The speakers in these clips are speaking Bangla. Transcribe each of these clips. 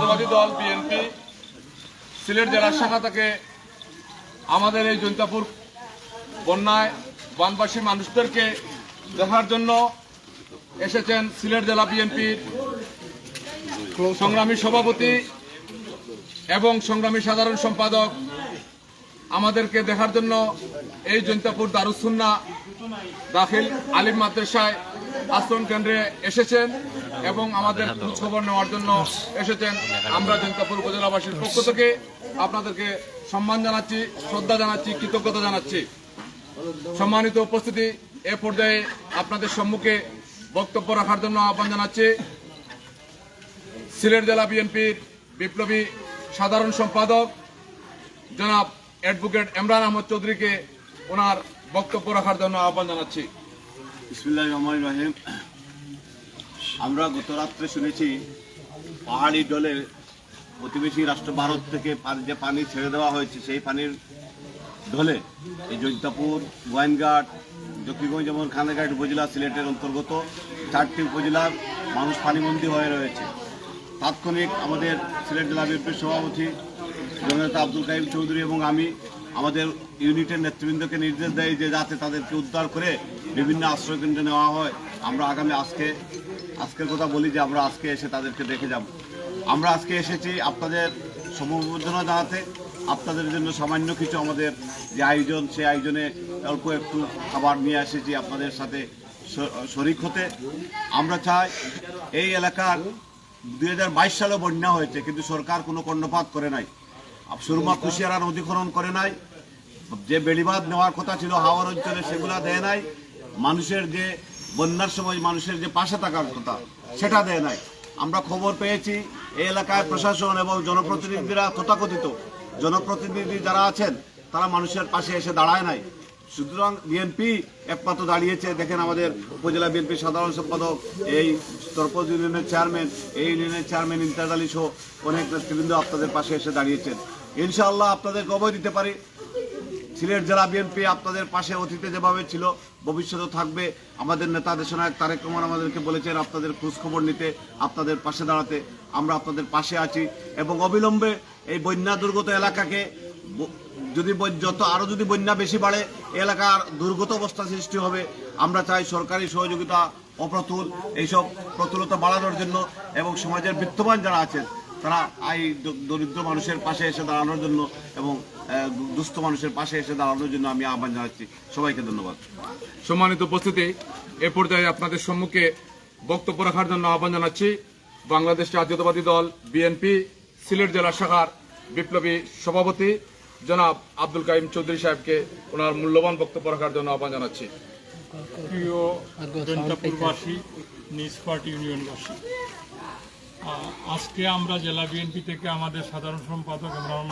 জাতীয়তাবাদী দল, বিএনপি, সিলেট জেলার শাখা থেকে আমাদের এই জৈন্তাপুর বন্যায় বানবাসী মানুষদেরকে দেখার জন্য এসেছেন সিলেট জেলা বিএনপির সংগ্রামী সভাপতি এবং সংগ্রামী সাধারণ সম্পাদক আমাদেরকে দেখার জন্য এই জৈন্তাপুর দারুসুন্না দাখিল আলিম মাদ্রাসায় আশ্রম কেন্দ্রে এসেছেন এবং আমাদের খবর নেওয়ার জন্য এসেছেন। আমরা জৈন্তাপুর উপজেলাবাসীর পক্ষ থেকে আপনাদেরকে সম্মান জানাচ্ছি শ্রদ্ধা জানাচ্ছি কৃতজ্ঞতা জানাচ্ছি। সম্মানিত উপস্থিতি এ পর্যায়ে আপনাদের সম্মুখে বক্তব্য রাখার জন্য আহ্বান জানাচ্ছি। সিলেট জেলা বিএনপির বিপ্লবী সাধারণ সম্পাদক জনাব অ্যাডভোকেট এমরান আহমদ চৌধুরীকে ওনার বক্তব্য রাখার জন্য আহ্বান জানাচ্ছি। রহমান রহিম। আমরা গত রাত্রে শুনেছি, পাহাড়ি ডলে প্রতিবেশী রাষ্ট্র ভারত থেকে যে পানি ছেড়ে দেওয়া হয়েছে, সেই পানির ঢলে এই জৈন্তাপুর গোয়াইনঘাট জকিগঞ্জ এবং খানাঘাট উপজেলা সিলেটের অন্তর্গত চারটি উপজেলার মানুষ পানিবন্দী হয়ে রয়েছে। তাৎক্ষণিক আমাদের সিলেট জেলা বিএনপির সভাপতি জননেতা আব্দুল কাইম চৌধুরী এবং আমি আমাদের ইউনিটের নেতৃবৃন্দকে নির্দেশ দেয় যে যাতে তাদেরকে উদ্ধার করে বিভিন্ন আশ্রয়কেন্দ্রে নেওয়া হয়। আমরা আগামী আজকে, আজকের কথা বলি যে আমরা আজকে এসে তাদেরকে দেখে যাব। আমরা আজকে এসেছি আপনাদের সমবেদনা জানাতে। আপনাদের জন্য সামান্য কিছু আমাদের যে আয়োজন, সেই আয়োজনে অল্প একটু খাবার নিয়ে এসেছি আপনাদের সাথে শরিক হতে। আমরা চাই এই এলাকার দুই হাজার বাইশ সালে বন্যা হয়েছে, কিন্তু সরকার কোনো কর্ণপাত করে নাই। সুরমা কুশিয়ারা নদীকরণ করে নাই, যে বেড়িবাঁধ নেওয়ার কথা ছিল হাওয়ার অঞ্চলে সেগুলা দেয় নাই, মানুষের যে বন্যার সময় মানুষের যে পাশে থাকার কথা সেটা দেয় নাই। আমরা খবর পেয়েছি, এই এলাকায় প্রশাসন এবং জনপ্রতিনিধিরা তথাকথিত, জনপ্রতিনিধি যারা আছেন, তারা মানুষের পাশে এসে দাঁড়ায় নাই। সুতরাং বিএনপি একমাত্র দাঁড়িয়েছে, দেখেন আমাদের উপজেলা বিএনপি সাধারণ সম্পাদক, এই তরপজ ইউনিয়নের চেয়ারম্যান, এই ইউনিয়নের চেয়ারম্যান ইমতাজ আলী সহ অনেক নেতৃবৃন্দ আপনাদের পাশে এসে দাঁড়িয়েছেন। ইনশাআল্লাহ আপনাদের অবয় দিতে পারি। সিলেট জেলা বিএনপি আপনাদের পাশে অতীতে যেভাবে ছিল ভবিষ্যতে থাকবে। আমাদের নেতা দেশনায়ক তারেক রহমান আমাদেরকে বলেছেন, আপনাদের খোঁজখবর নিতে, আপনাদের পাশে দাঁড়াতে আমরা আপনাদের পাশে আছি। এবং অবিলম্বে এই বন্যা দুর্গত এলাকাকে যদি যত আরও যদি বন্যা বেশি বাড়ে, এলাকার দুর্গত অবস্থা সৃষ্টি হবে। আমরা চাই সরকারি সহযোগিতা অপ্রতুল, এইসব প্রতুলতা বাড়ানোর জন্য এবং সমাজের বিত্তবান যারা আছেন তারা এই দরিদ্র মানুষের পাশে এসে দাঁড়ানোর জন্য এবং দুস্থ মানুষের পাশে এসে দাঁড়ানোর জন্য আমি আহ্বান জানাচ্ছি। সবাইকে ধন্যবাদ। সম্মানিত উপস্থিতি এ পর্যায়ে আপনাদের সম্মুখে বক্তব্য রাখার জন্য আহ্বান জানাচ্ছি। বাংলাদেশ জাতীয়তাবাদী দল বিএনপি সিলেট জেলা শাখার বিপ্লবী সভাপতি জনাব আব্দুল কাইম চৌধুরী সাহেবকে ওনার মূল্যবান বক্তব্য রাখার জন্য আহ্বান জানাচ্ছি। প্রিয় জনতাপুরবাসী নিজ পার্টি ইউনিয়নবাসী আজকে আমরা জেলা বিএনপি থেকে আমাদের সাধারণ সম্পাদক ইমরান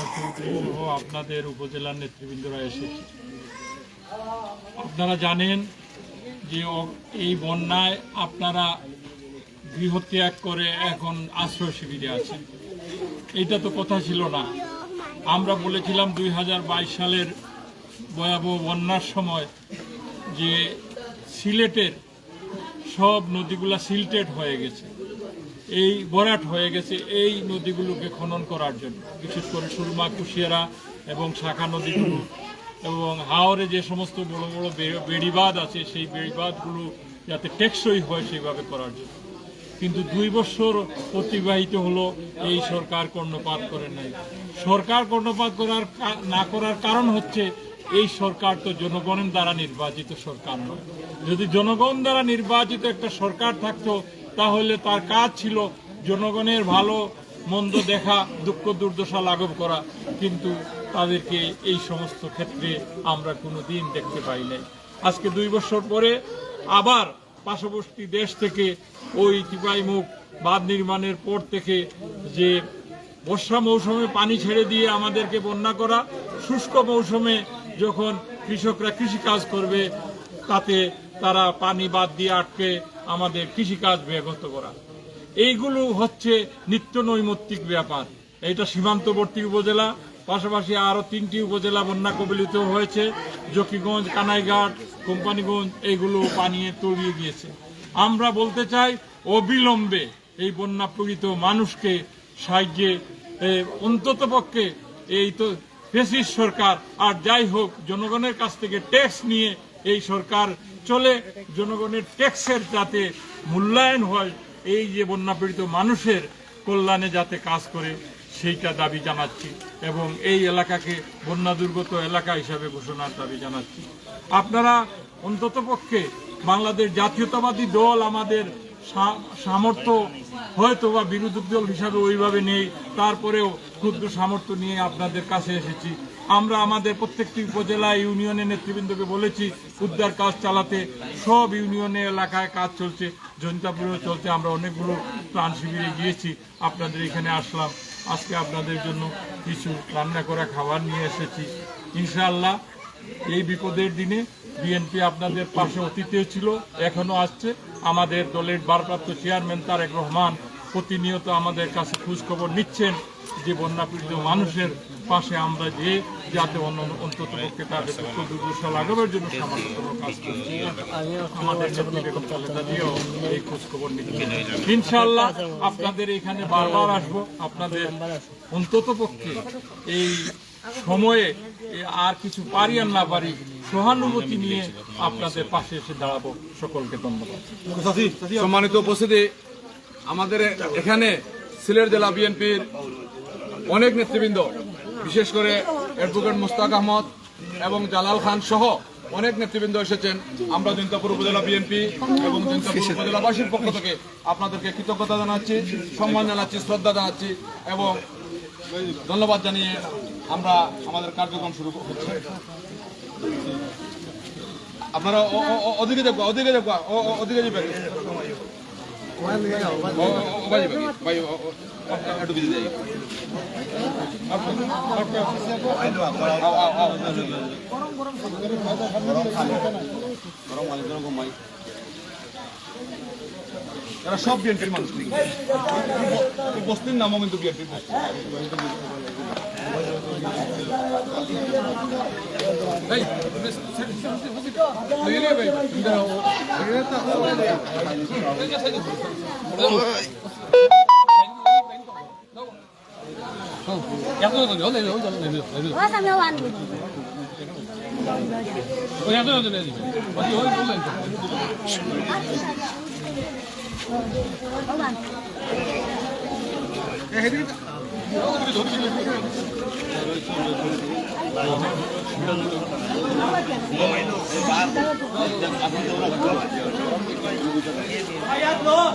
সহ আপনাদের উপজেলার নেতৃবৃন্দরা এসেছি। আপনারা জানেন যে এই বন্যায় আপনারা গৃহত্যাগ করে এখন আশ্রয় শিবিরে আছেন। এইটা তো কথা ছিল না। আমরা বলেছিলাম দুই হাজার বাইশ সালের ভয়াবহ বন্যার সময় যে সিলেটের সব নদীগুলা সিলটেড হয়ে গেছে। এই বরাট হয়ে গেছে এই নদীগুলোকে খনন করার জন্য, বিশেষ করে সুরমা, কুশিয়ারা এবং শাখা নদীগুলো। এবং হাওরে যে সমস্ত বড় বড় বেড়িবাদ আছে, সেই বেড়িবাদগুলো যাতে টেকসই হয় সেইভাবে করার জন্য। কিন্তু দুই বছর অতিবাহিত হলো, এই সরকার কর্ণপাত করে নাই। সরকার কর্ণপাত করার না করার কারণ হচ্ছে, এই সরকার তো জনগণের দ্বারা নির্বাচিত সরকার নয়। যদি জনগণ দ্বারা নির্বাচিত একটা সরকার থাকতো তাহলে তার কাজ ছিল জনগণের ভালো, মন্দ দেখা, দুঃখ, দুর্দশা লাঘব করা। কিন্তু তাদেরকে এই সমস্ত ক্ষেত্রে আমরা কোনো দিন দেখতে পাই নাই। আজকে দুই বছর পরে আবার পার্শ্ববর্তী দেশ থেকে ওই টিপাইমুখ বাঁধ নির্মাণের পর থেকে যে বর্ষা মৌসুমে পানি ছেড়ে দিয়ে আমাদেরকে বন্যা করা, শুষ্ক মৌসুমে যখন কৃষকরা কৃষিকাজ করবে, তাতে তারা পানি বাদ দিয়ে আটকে আমাদের কৃষিকাজ ব্যাহত করা। এইগুলো হচ্ছে নিত্য নৈমিত্তিক ব্যাপার। এটা সীমান্তবর্তী উপজেলা, পাশাপাশি আরও তিনটি উপজেলা বন্যা কবলিত হয়েছে, জকিগঞ্জ, কানাইঘাট, কোম্পানিগঞ্জ, এইগুলো পানিয়ে তলিয়ে গিয়েছে। আমরা বলতে চাই, অবিলম্বে এই বন্যা পীড়িত মানুষকে সাহায্যে অন্তত পক্ষে এই তো ফেসিস সরকার, আর যাই হোক, জনগণের কাছ থেকে ট্যাক্স নিয়ে এই সরকার চলে জনগণের ট্যাক্সের যাতে মূল্যায়ন হয়, এই যে বন্যাপীড়িত মানুষের কল্যাণে যাতে কাজ করে, সেইটা দাবি জানাচ্ছি এবং এই এলাকাকে বন্যা দুর্গত এলাকা হিসাবে ঘোষণার দাবি জানাচ্ছি। আপনারা অন্ততপক্ষে বাংলাদেশ জাতীয়তাবাদী দল আমাদের সামর্থ্য হয়তো বা বিরোধী দল হিসাবে ওইভাবে নেই, তারপরেও ক্ষুদ্র সামর্থ্য নিয়ে আপনাদের কাছে এসেছি। আমরা আমাদের প্রত্যেকটি উপজেলা ইউনিয়নের নেতৃবৃন্দকে বলেছি, উদ্ধার কাজ চালাতে সব ইউনিয়নে এলাকায় কাজ চলছে জৈন্তাপুরেও চলছে, আমরা অনেকগুলো ত্রাণ শিবিরে গিয়েছি, আপনাদের এখানে আসলাম, আজকে আপনাদের জন্য কিছু রান্না করা খাবার নিয়ে এসেছি। ইনশাআল্লাহ, এই বিপদের দিনে বিএনপি আপনাদের পাশে অতীতেও ছিল এখনও আসছে। আমাদের দলের ভারপ্রাপ্ত চেয়ারম্যান তারেক রহমান প্রতিনিয়ত আমাদের কাছে খোঁজখবর নিচ্ছেন। যে বন্যাপীড়িত মানুষের পাশে আমরা যে যাতে অন্য- অন্তত পক্ষে তাদের দুঃখ দুর্দশা লাগানোর জন্য আমাদের এই খোঁজ খবর নিচ্ছেন ইনশাআল্লাহ আপনাদের এখানে বারবার আসব। আপনাদের অন্তত পক্ষে এই সময়ে আর কিছু পারি আর না পারি সহানুভূতি নিয়ে আপনাদের পাশে এসে দাঁড়াবো। সকলকে ধন্যবাদ। সম্মানিত উপস্থিতি, আমাদের এখানে সিলেট জেলা বিএনপির অনেক নেতৃবৃন্দ, বিশেষ করে অ্যাডভোকেট মুস্তাক আহমদ এবং জালাল খান সহ অনেক নেতৃবৃন্দ এসেছেন। আমরা জৈন্তাপুর উপজেলা বিএনপি এবং জৈন্তাপুর উপজেলাবাসীর পক্ষ থেকে আপনাদেরকে কৃতজ্ঞতা জানাচ্ছি, সম্মান জানাচ্ছি, শ্রদ্ধা জানাচ্ছি এবং ধন্যবাদ জানিয়ে আমরা আমাদের কার্যক্রম শুরু করছি। আপনারা ওদিকে দেখো ওদিকে দেখো, ও- ও- ওদিকে যাবেন। ভাই ভাই একটু। এরা সব বিএনপির মানুষ বস্তির নামও কিন্তু বিএনপির বস্তি। 양쪽에서 연애 여기 좀 내려 내려. 와서 몇 원? 어 양쪽에서 내려. 어디 여기 올라 있어. 야 해드리다. 아야 너.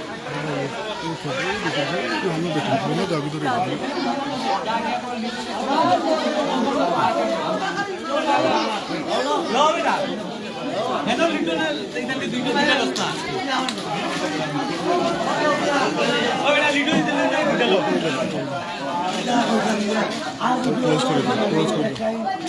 ক্লোজ করে ক্লোজ করে